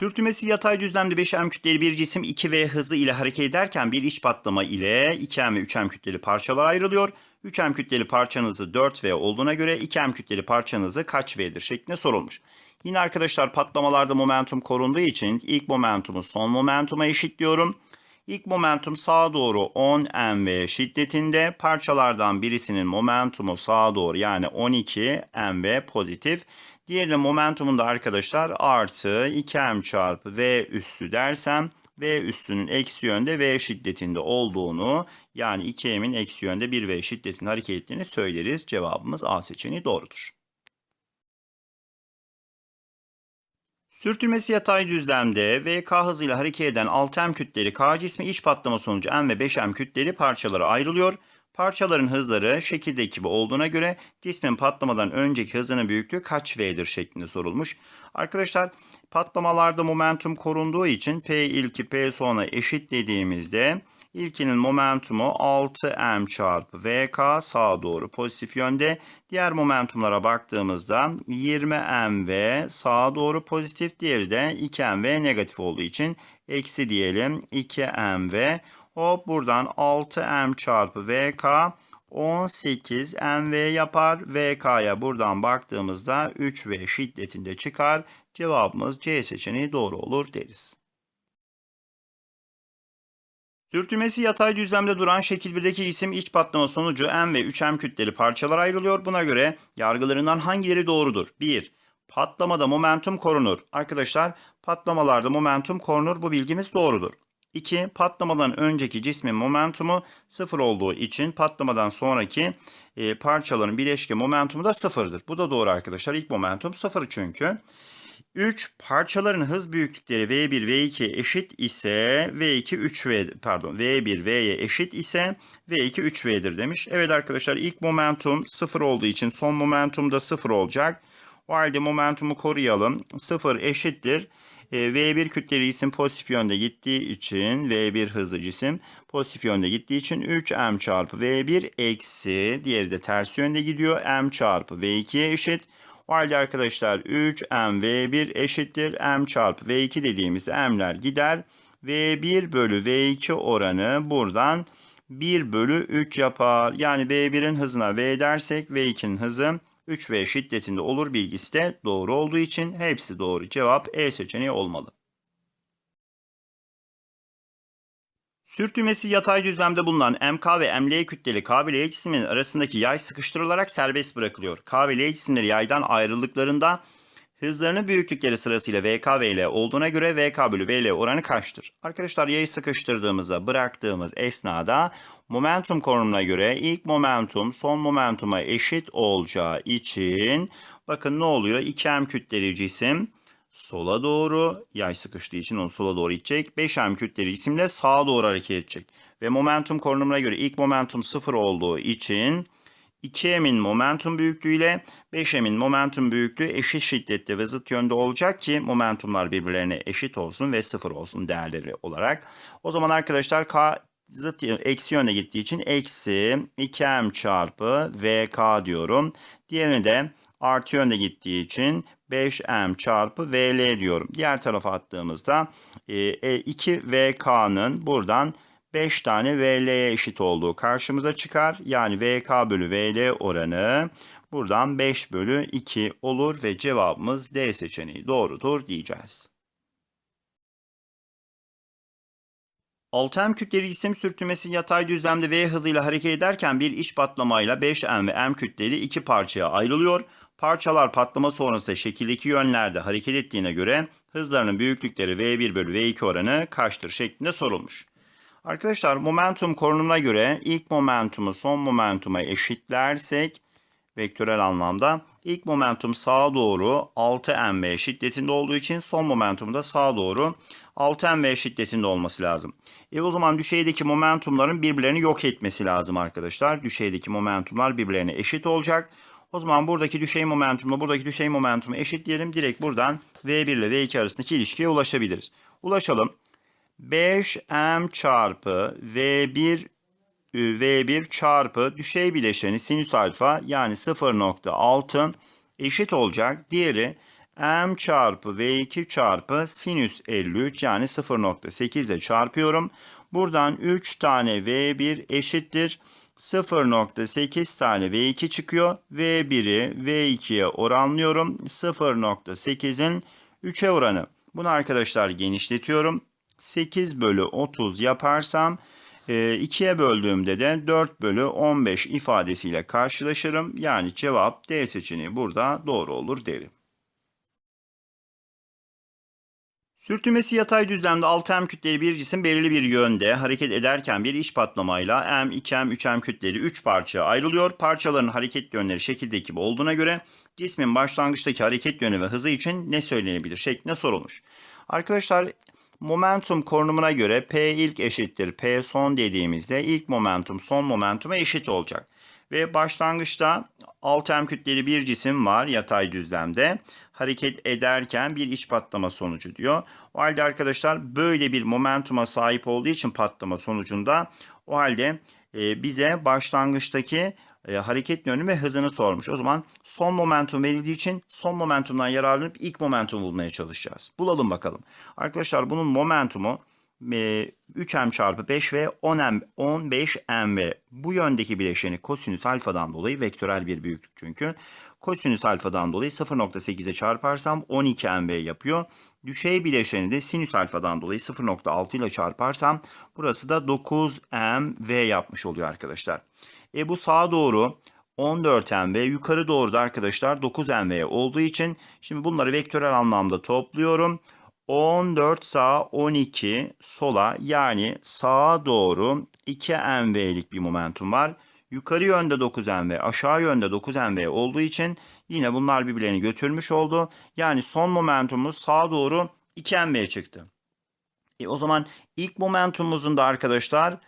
Sürtünmesi yatay düzlemde 5M kütleli bir cisim 2V hızı ile hareket ederken bir iç patlama ile 2M ve 3M kütleli parçalara ayrılıyor. 3M kütleli parçanın hızı 4V olduğuna göre 2M kütleli parçanın hızı kaç V'dir şeklinde sorulmuş. Yine arkadaşlar patlamalarda momentum korunduğu için ilk momentumu son momentuma eşitliyorum. İlk momentum sağa doğru 10 mv şiddetinde parçalardan birisinin momentumu sağa doğru yani 12 mv pozitif. Diğerinin momentumunda arkadaşlar artı 2m çarpı v üssü dersem v üssünün eksi yönde v şiddetinde olduğunu yani 2m'in eksi yönde 1v şiddetinde hareket ettiğini söyleriz. Cevabımız A seçeneği doğrudur. Sürtünmesi yatay düzlemde VK hızıyla hareket eden 6M kütleli K cismi iç patlama sonucu M ve 5M kütleli parçalara ayrılıyor. Parçaların hızları şekildeki gibi olduğuna göre cismin patlamadan önceki hızının büyüklüğü kaç V'dir şeklinde sorulmuş. Arkadaşlar patlamalarda momentum korunduğu için P ilki P sona eşit dediğimizde ilkinin momentumu 6M çarpı VK sağa doğru pozitif yönde. Diğer momentumlara baktığımızda 20MV sağa doğru pozitif diğeri de 2MV negatif olduğu için eksi diyelim 2MV Hop buradan 6m çarpı vk 18 mv yapar. vk'ya buradan baktığımızda 3v şiddetinde çıkar. Cevabımız C seçeneği doğru olur deriz. Sürtünmesi yatay düzlemde duran şekil 1'deki cisim iç patlama sonucu M ve 3M kütleli parçalara ayrılıyor. Buna göre yargılarından hangileri doğrudur? 1. Patlamada momentum korunur. Arkadaşlar patlamalarda momentum korunur. Bu bilgimiz doğrudur. 2. Patlamadan önceki cismin momentumu sıfır olduğu için patlamadan sonraki e, parçaların bileşke momentumu da sıfırdır. Bu da doğru arkadaşlar. İlk momentum sıfır çünkü. 3. Parçaların hız büyüklükleri V1, V2 eşit ise V2 3V pardon V1 V'ye eşit ise V2 3V'dir demiş. Evet arkadaşlar ilk momentum sıfır olduğu için son momentum da sıfır olacak. O halde momentumu koruyalım. Sıfır eşittir. E, V1 kütleli cisim pozitif yönde gittiği için V1 hızlı cisim pozitif yönde gittiği için 3M çarpı V1 eksi diğeri de ters yönde gidiyor. M çarpı V2'ye eşit. O halde arkadaşlar 3M V1 eşittir. M çarpı V2 dediğimizde M'ler gider. V1 bölü V2 oranı buradan 1 bölü 3 yapar. Yani V1'in hızına V dersek V2'nin hızı 3V şiddetinde olur bilgisi de doğru olduğu için hepsi doğru. Cevap E seçeneği olmalı. Sürtünmesi yatay düzlemde bulunan MK ve ML kütleli K ve L cisiminin arasındaki yay sıkıştırılarak serbest bırakılıyor. K ve L cisimleri yaydan ayrıldıklarında hızlarının büyüklükleri sırasıyla VK ve L olduğuna göre VK bölü VL oranı kaçtır? Arkadaşlar yayı sıkıştırdığımızda bıraktığımız esnada momentum konumuna göre ilk momentum son momentuma eşit olacağı için bakın ne oluyor? 2M kütleli cisim sola doğru yay sıkıştığı için onu sola doğru itecek. 5M kütleli cisim de sağa doğru hareket edecek. Ve momentum konumuna göre ilk momentum sıfır olduğu için 2M'in momentum büyüklüğü ile 5M'in momentum büyüklüğü eşit şiddette ve zıt yönde olacak ki momentumlar birbirlerine eşit olsun ve sıfır olsun değerleri olarak. O zaman arkadaşlar K zıt eksi yönde gittiği için eksi 2M çarpı VK diyorum. Diğerini de artı yönde gittiği için 5M çarpı VL diyorum. Diğer tarafa attığımızda 2VK'nın buradan 5 tane VL'ye eşit olduğu karşımıza çıkar. Yani VK bölü VL oranı buradan 5 bölü 2 olur ve cevabımız D seçeneği doğrudur diyeceğiz. 6M kütleli cisim sürtünmesi yatay düzlemde V hızıyla hareket ederken bir iç patlamayla 5M ve M kütleli iki parçaya ayrılıyor. Parçalar patlama sonrası şekildeki yönlerde hareket ettiğine göre hızlarının büyüklükleri V1 bölü V2 oranı kaçtır şeklinde sorulmuş. Arkadaşlar momentum korunumuna göre ilk momentumu son momentuma eşitlersek vektörel anlamda ilk momentum sağa doğru 6mv şiddetinde olduğu için son momentum da sağa doğru 6mv şiddetinde olması lazım. E o zaman düşeydeki momentumların birbirlerini yok etmesi lazım arkadaşlar. Düşeydeki momentumlar birbirlerine eşit olacak. O zaman buradaki düşey momentumla buradaki düşey momentumu eşitleyelim. Direkt buradan V1 ile V2 arasındaki ilişkiye ulaşabiliriz. Ulaşalım. 5m çarpı v1 v1 çarpı düşey bileşeni sinüs alfa yani 0.6 eşit olacak. Diğeri m çarpı v2 çarpı sinüs 53 yani 0.8 ile çarpıyorum. Buradan 3 tane v1 eşittir. 0.8 tane V2 çıkıyor. V1'i V2'ye oranlıyorum. 0.8'in 3'e oranı. Bunu arkadaşlar genişletiyorum. 8 bölü 30 yaparsam 2'ye böldüğümde de 4 bölü 15 ifadesiyle karşılaşırım. Yani cevap D seçeneği burada doğru olur derim. Sürtünmesi yatay düzlemde 6M kütleli bir cisim belirli bir yönde hareket ederken bir iç patlamayla M, 2M, 3M kütleli 3 parçaya ayrılıyor. Parçaların hareket yönleri şekildeki gibi olduğuna göre cismin başlangıçtaki hareket yönü ve hızı için ne söylenebilir şeklinde sorulmuş. Arkadaşlar momentum korunumuna göre P ilk eşittir P son dediğimizde ilk momentum son momentuma eşit olacak. Ve başlangıçta 6M kütleli bir cisim var yatay düzlemde. Hareket ederken bir iç patlama sonucu diyor. O halde arkadaşlar böyle bir momentuma sahip olduğu için patlama sonucunda o halde e, bize başlangıçtaki e, hareket yönü ve hızını sormuş. O zaman son momentum verildiği için son momentumdan yararlanıp ilk momentum bulmaya çalışacağız. Bulalım bakalım. Arkadaşlar bunun momentumu 3m çarpı 5 ve 10m 15m bu yöndeki bileşeni kosinüs alfadan dolayı vektörel bir büyüklük çünkü. Kosinüs alfadan dolayı 0.8'e çarparsam 12mv yapıyor. Düşey bileşeni de sinüs alfadan dolayı 0.6 ile çarparsam burası da 9mv yapmış oluyor arkadaşlar. E bu sağa doğru 14mv yukarı doğru da arkadaşlar 9mv olduğu için şimdi bunları vektörel anlamda topluyorum. 14 sağa 12 sola yani sağa doğru 2 mv'lik bir momentum var. Yukarı yönde 9 mv, aşağı yönde 9 mv olduğu için yine bunlar birbirlerini götürmüş oldu. Yani son momentumumuz sağa doğru 2 mv çıktı. E o zaman ilk momentumumuzun da arkadaşlar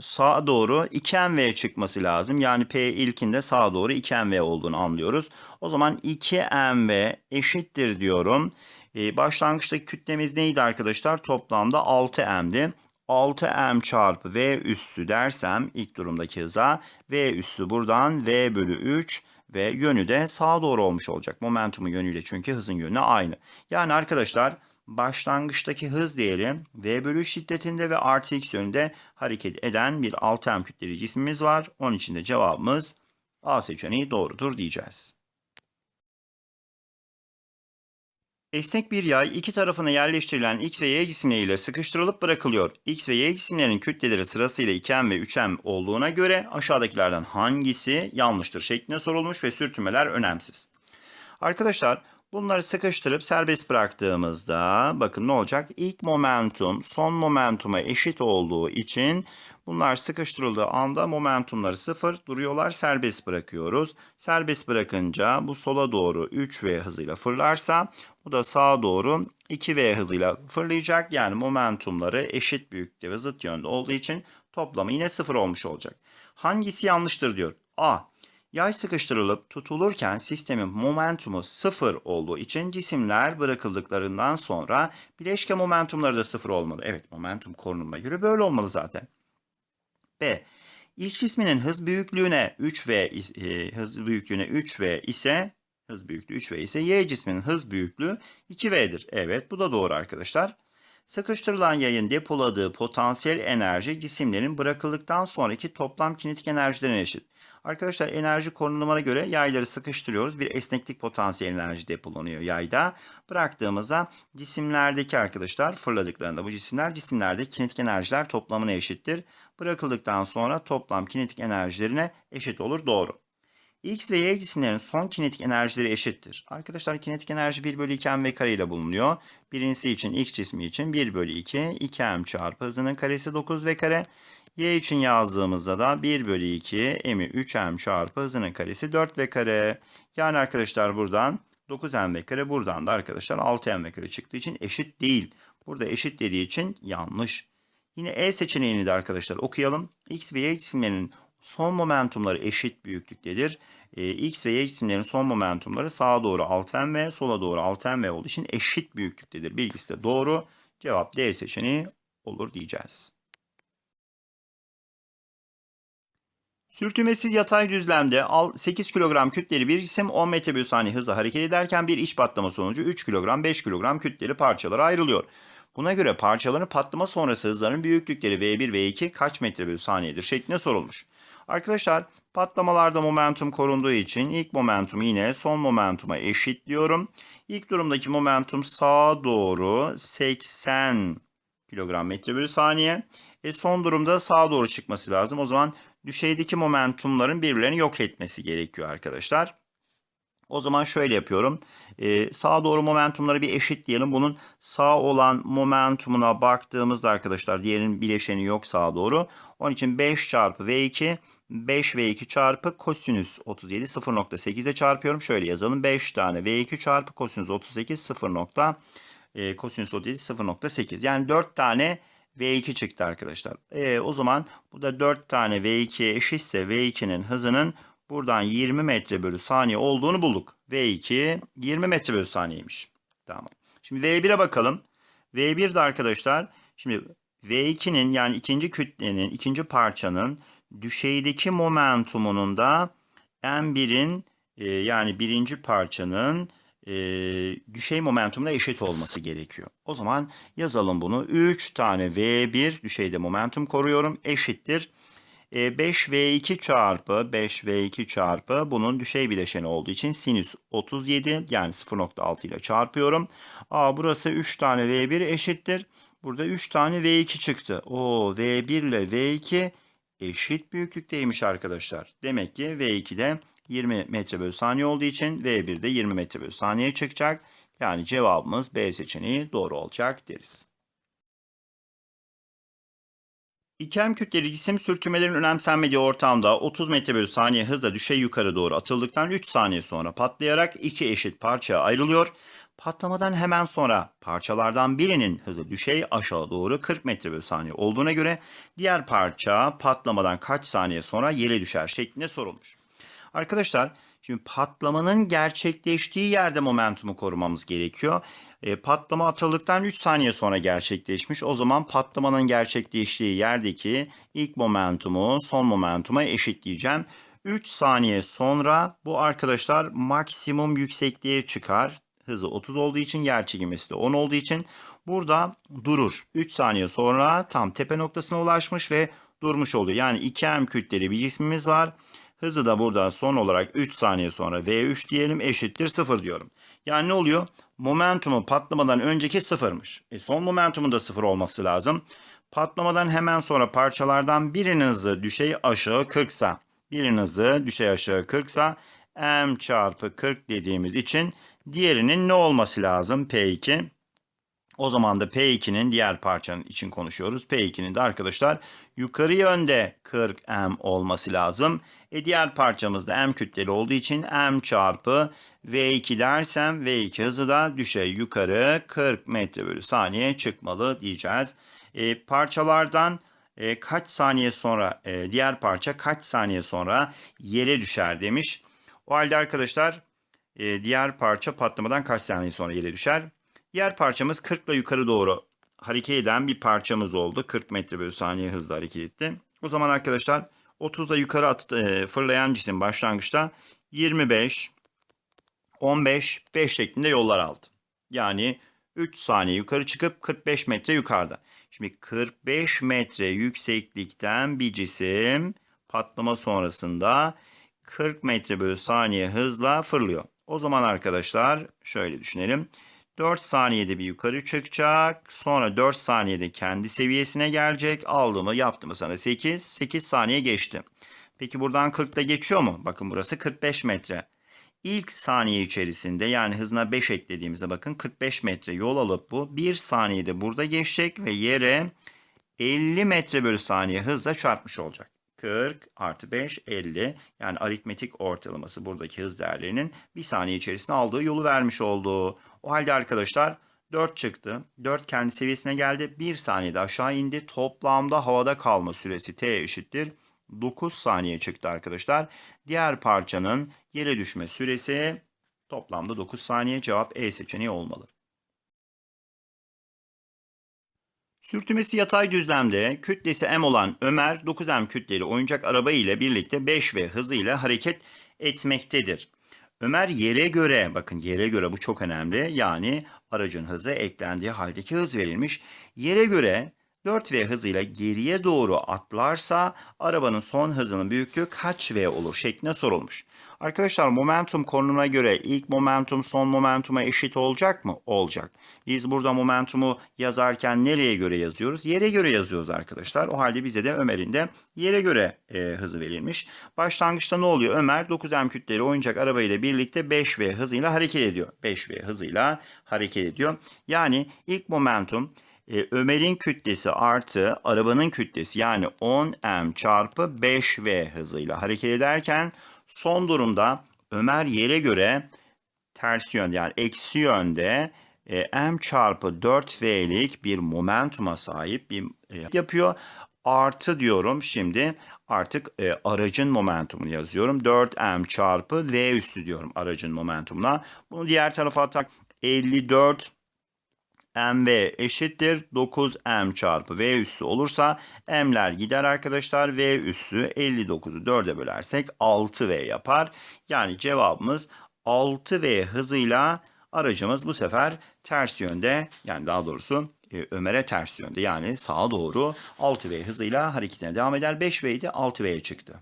sağa doğru 2 mv çıkması lazım. Yani P ilkinde sağa doğru 2 mv olduğunu anlıyoruz. O zaman 2 mv eşittir diyorum. Ee, başlangıçtaki kütlemiz neydi arkadaşlar? Toplamda 6m'di. 6m çarpı v üssü dersem ilk durumdaki hıza v üssü buradan v bölü 3 ve yönü de sağa doğru olmuş olacak. Momentumu yönüyle çünkü hızın yönü aynı. Yani arkadaşlar başlangıçtaki hız değeri v bölü şiddetinde ve artı x yönünde hareket eden bir 6m kütleli cismimiz var. Onun için de cevabımız A seçeneği doğrudur diyeceğiz. Esnek bir yay iki tarafına yerleştirilen X ve Y cisimleriyle sıkıştırılıp bırakılıyor. X ve Y cisimlerinin kütleleri sırasıyla 2M ve 3M olduğuna göre aşağıdakilerden hangisi yanlıştır şeklinde sorulmuş ve sürtünmeler önemsiz. Arkadaşlar bunları sıkıştırıp serbest bıraktığımızda bakın ne olacak? İlk momentum son momentuma eşit olduğu için Bunlar sıkıştırıldığı anda momentumları sıfır duruyorlar serbest bırakıyoruz. Serbest bırakınca bu sola doğru 3V hızıyla fırlarsa bu da sağa doğru 2V hızıyla fırlayacak. Yani momentumları eşit büyüklükte ve zıt yönde olduğu için toplamı yine sıfır olmuş olacak. Hangisi yanlıştır diyor. A. Yay sıkıştırılıp tutulurken sistemin momentumu sıfır olduğu için cisimler bırakıldıklarından sonra bileşke momentumları da sıfır olmalı. Evet momentum korunumuna göre böyle olmalı zaten. B. X cisminin hız büyüklüğüne 3V e, hız büyüklüğüne 3V ise hız büyüklüğü 3V ise Y cisminin hız büyüklüğü 2V'dir. Evet bu da doğru arkadaşlar. Sıkıştırılan yayın depoladığı potansiyel enerji cisimlerin bırakıldıktan sonraki toplam kinetik enerjilerine eşit. Arkadaşlar enerji konumuna göre yayları sıkıştırıyoruz. Bir esneklik potansiyel enerji depolanıyor yayda. Bıraktığımızda cisimlerdeki arkadaşlar fırladıklarında bu cisimler cisimlerdeki kinetik enerjiler toplamına eşittir. Bırakıldıktan sonra toplam kinetik enerjilerine eşit olur. Doğru. X ve Y cisimlerin son kinetik enerjileri eşittir. Arkadaşlar kinetik enerji 1 bölü 2 m kare ile bulunuyor. Birincisi için X cismi için 1 bölü 2 2m çarpı hızının karesi 9 v kare. Y için yazdığımızda da 1 bölü 2 m'i 3m çarpı hızının karesi 4 v kare. Yani arkadaşlar buradan 9m v kare buradan da arkadaşlar 6m v kare çıktığı için eşit değil. Burada eşit dediği için yanlış. Yine E seçeneğini de arkadaşlar okuyalım. X ve Y cisimlerinin son momentumları eşit büyüklüktedir. E, X ve Y cisimlerin son momentumları sağa doğru 6m sola doğru 6m olduğu için eşit büyüklüktedir. Bilgisi de doğru. Cevap D seçeneği olur diyeceğiz. Sürtünmesiz yatay düzlemde al- 8 kilogram kütleli bir cisim 10 metre bölü saniye hızla hareket ederken bir iç patlama sonucu 3 kilogram 5 kilogram kütleli parçalara ayrılıyor. Buna göre parçaların patlama sonrası hızlarının büyüklükleri V1 ve V2 kaç metre bölü saniyedir şeklinde sorulmuş. Arkadaşlar patlamalarda momentum korunduğu için ilk momentum yine son momentuma eşitliyorum. İlk durumdaki momentum sağa doğru 80 kilogram metre bölü saniye. E son durumda sağa doğru çıkması lazım. O zaman düşeydeki momentumların birbirlerini yok etmesi gerekiyor arkadaşlar. O zaman şöyle yapıyorum. Ee, sağa doğru momentumları bir eşitleyelim. Bunun sağ olan momentumuna baktığımızda arkadaşlar diğerinin bileşeni yok sağa doğru. Onun için 5 çarpı V2 5 V2 çarpı kosinüs 37 0.8'e çarpıyorum. Şöyle yazalım. 5 tane V2 çarpı kosinüs 38 0. E, kosinüs 37 0.8. Yani 4 tane V2 çıktı arkadaşlar. E, o zaman bu da 4 tane V2'ye eşitse V2'nin hızının buradan 20 metre bölü saniye olduğunu bulduk. V2 20 metre bölü saniyeymiş. Tamam. Şimdi V1'e bakalım. V1 de arkadaşlar şimdi V2'nin yani ikinci kütlenin, ikinci parçanın düşeydeki momentumunun da M1'in e, yani birinci parçanın e, düşey momentumuna eşit olması gerekiyor. O zaman yazalım bunu. 3 tane V1 düşeyde momentum koruyorum eşittir. E, 5V2 çarpı 5V2 çarpı bunun düşey bileşeni olduğu için sinüs 37 yani 0.6 ile çarpıyorum. Aa, burası 3 tane V1 eşittir. Burada 3 tane V2 çıktı. O V1 ile V2 eşit büyüklükteymiş arkadaşlar. Demek ki V2 de 20 metre bölü saniye olduğu için V1 de 20 metre bölü saniye çıkacak. Yani cevabımız B seçeneği doğru olacak deriz. İkem kütleli cisim sürtünmelerin önemsenmediği ortamda 30 metre bölü saniye hızla düşey yukarı doğru atıldıktan 3 saniye sonra patlayarak iki eşit parçaya ayrılıyor. Patlamadan hemen sonra parçalardan birinin hızı düşey aşağı doğru 40 metre bölü saniye olduğuna göre diğer parça patlamadan kaç saniye sonra yere düşer şeklinde sorulmuş. Arkadaşlar şimdi patlamanın gerçekleştiği yerde momentumu korumamız gerekiyor. E, patlama atıldıktan 3 saniye sonra gerçekleşmiş. O zaman patlamanın gerçekleştiği yerdeki ilk momentumu son momentuma eşitleyeceğim. 3 saniye sonra bu arkadaşlar maksimum yüksekliğe çıkar. Hızı 30 olduğu için yer çekilmesi de 10 olduğu için burada durur. 3 saniye sonra tam tepe noktasına ulaşmış ve durmuş oluyor. Yani 2M kütleli bir cismimiz var. Hızı da burada son olarak 3 saniye sonra V3 diyelim eşittir 0 diyorum. Yani ne oluyor? Momentumu patlamadan önceki sıfırmış. E son momentumun da sıfır olması lazım. Patlamadan hemen sonra parçalardan birinin hızı düşey aşağı 40 sa birinin hızı düşey aşağı 40 sa m çarpı 40 dediğimiz için diğerinin ne olması lazım? P2. O zaman da P2'nin diğer parçanın için konuşuyoruz. P2'nin de arkadaşlar yukarı yönde 40M olması lazım. E diğer parçamız da M kütleli olduğu için M çarpı V2 dersem V2 hızı da düşey yukarı 40 metre bölü saniye çıkmalı diyeceğiz. E, parçalardan e, kaç saniye sonra e, diğer parça kaç saniye sonra yere düşer demiş. O halde arkadaşlar e, diğer parça patlamadan kaç saniye sonra yere düşer? Diğer parçamız 40 ile yukarı doğru hareket eden bir parçamız oldu. 40 metre bölü saniye hızla hareket etti. O zaman arkadaşlar 30 ile yukarı at, e, fırlayan cisim başlangıçta 25, 15, 5 şeklinde yollar aldı. Yani 3 saniye yukarı çıkıp 45 metre yukarıda. Şimdi 45 metre yükseklikten bir cisim patlama sonrasında 40 metre bölü saniye hızla fırlıyor. O zaman arkadaşlar şöyle düşünelim. 4 saniyede bir yukarı çıkacak. Sonra 4 saniyede kendi seviyesine gelecek. Aldı mı yaptı mı sana 8. 8 saniye geçti. Peki buradan 40'da geçiyor mu? Bakın burası 45 metre. İlk saniye içerisinde yani hızına 5 eklediğimizde bakın 45 metre yol alıp bu 1 saniyede burada geçecek ve yere 50 metre bölü saniye hızla çarpmış olacak. 40 artı 5 50 yani aritmetik ortalaması buradaki hız değerlerinin bir saniye içerisinde aldığı yolu vermiş olduğu. O halde arkadaşlar 4 çıktı. 4 kendi seviyesine geldi. 1 saniyede aşağı indi. Toplamda havada kalma süresi t eşittir. 9 saniye çıktı arkadaşlar. Diğer parçanın yere düşme süresi toplamda 9 saniye. Cevap E seçeneği olmalı. Sürtünmesi yatay düzlemde kütlesi m olan Ömer 9m kütleli oyuncak araba ile birlikte 5v hızıyla hareket etmektedir. Ömer yere göre, bakın yere göre bu çok önemli. Yani aracın hızı eklendiği haldeki hız verilmiş. Yere göre 4v hızıyla geriye doğru atlarsa arabanın son hızının büyüklüğü kaç v olur şeklinde sorulmuş. Arkadaşlar momentum konumuna göre ilk momentum son momentuma eşit olacak mı? Olacak. Biz burada momentumu yazarken nereye göre yazıyoruz? Yere göre yazıyoruz arkadaşlar. O halde bize de Ömer'in de yere göre e, hızı verilmiş. Başlangıçta ne oluyor? Ömer 9M kütleli oyuncak arabayla birlikte 5V hızıyla hareket ediyor. 5V hızıyla hareket ediyor. Yani ilk momentum e, Ömer'in kütlesi artı arabanın kütlesi yani 10m çarpı 5v hızıyla hareket ederken son durumda Ömer yere göre ters yönde yani eksi yönde e, m çarpı 4v'lik bir momentuma sahip bir e, yapıyor. Artı diyorum şimdi artık e, aracın momentumunu yazıyorum. 4m çarpı v üstü diyorum aracın momentumuna. Bunu diğer tarafa atak 54 mv eşittir 9m çarpı v üssü olursa m'ler gider arkadaşlar. v üssü 59'u 4'e bölersek 6v yapar. Yani cevabımız 6v hızıyla aracımız bu sefer ters yönde yani daha doğrusu e, Ömer'e ters yönde yani sağa doğru 6v hızıyla hareketine devam eder. 5v idi 6v'ye çıktı.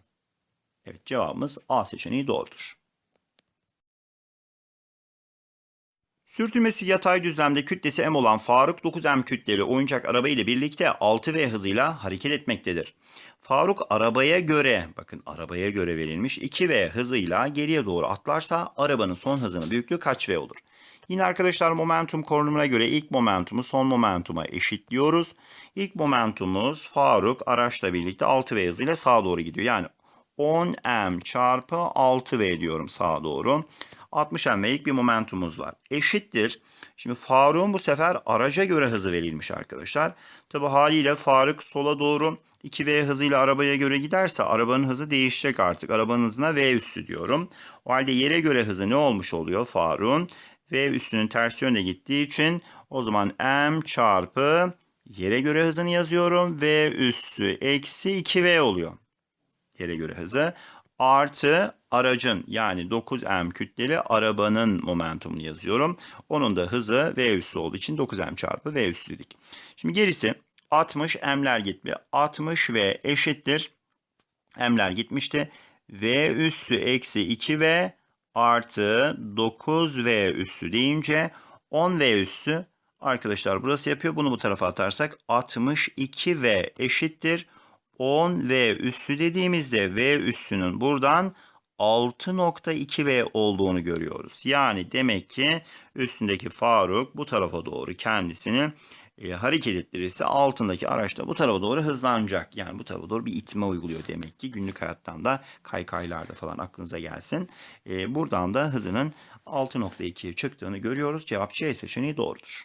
Evet cevabımız A seçeneği doğrudur. Sürtünmesi yatay düzlemde kütlesi m olan Faruk 9m kütleli oyuncak araba ile birlikte 6v hızıyla hareket etmektedir. Faruk arabaya göre, bakın arabaya göre verilmiş 2v hızıyla geriye doğru atlarsa arabanın son hızının büyüklüğü kaç v olur? Yine arkadaşlar momentum korunumuna göre ilk momentumu son momentuma eşitliyoruz. İlk momentumumuz Faruk araçla birlikte 6v hızıyla sağa doğru gidiyor. Yani 10m çarpı 6v diyorum sağa doğru. 60 mv'lik bir momentumumuz var. Eşittir. Şimdi Faruk'un bu sefer araca göre hızı verilmiş arkadaşlar. Tabi haliyle Faruk sola doğru 2V hızıyla arabaya göre giderse arabanın hızı değişecek artık. Arabanın hızına V üssü diyorum. O halde yere göre hızı ne olmuş oluyor Faruk'un? V üssünün ters yönde gittiği için o zaman M çarpı yere göre hızını yazıyorum. V üssü eksi 2V oluyor. Yere göre hızı artı aracın yani 9m kütleli arabanın momentumunu yazıyorum. Onun da hızı v üssü olduğu için 9m çarpı v üssü dedik. Şimdi gerisi 60 m'ler gitti. 60 v eşittir. m'ler gitmişti. v üssü eksi 2v artı 9v üssü deyince 10v üssü arkadaşlar burası yapıyor. Bunu bu tarafa atarsak 62v eşittir. 10V üssü dediğimizde V üssünün buradan 6.2V olduğunu görüyoruz. Yani demek ki üstündeki Faruk bu tarafa doğru kendisini e, hareket ettirirse altındaki araç da bu tarafa doğru hızlanacak. Yani bu tarafa doğru bir itme uyguluyor demek ki günlük hayattan da kaykaylarda falan aklınıza gelsin. E, buradan da hızının 6.2'ye çıktığını görüyoruz. Cevap C seçeneği doğrudur.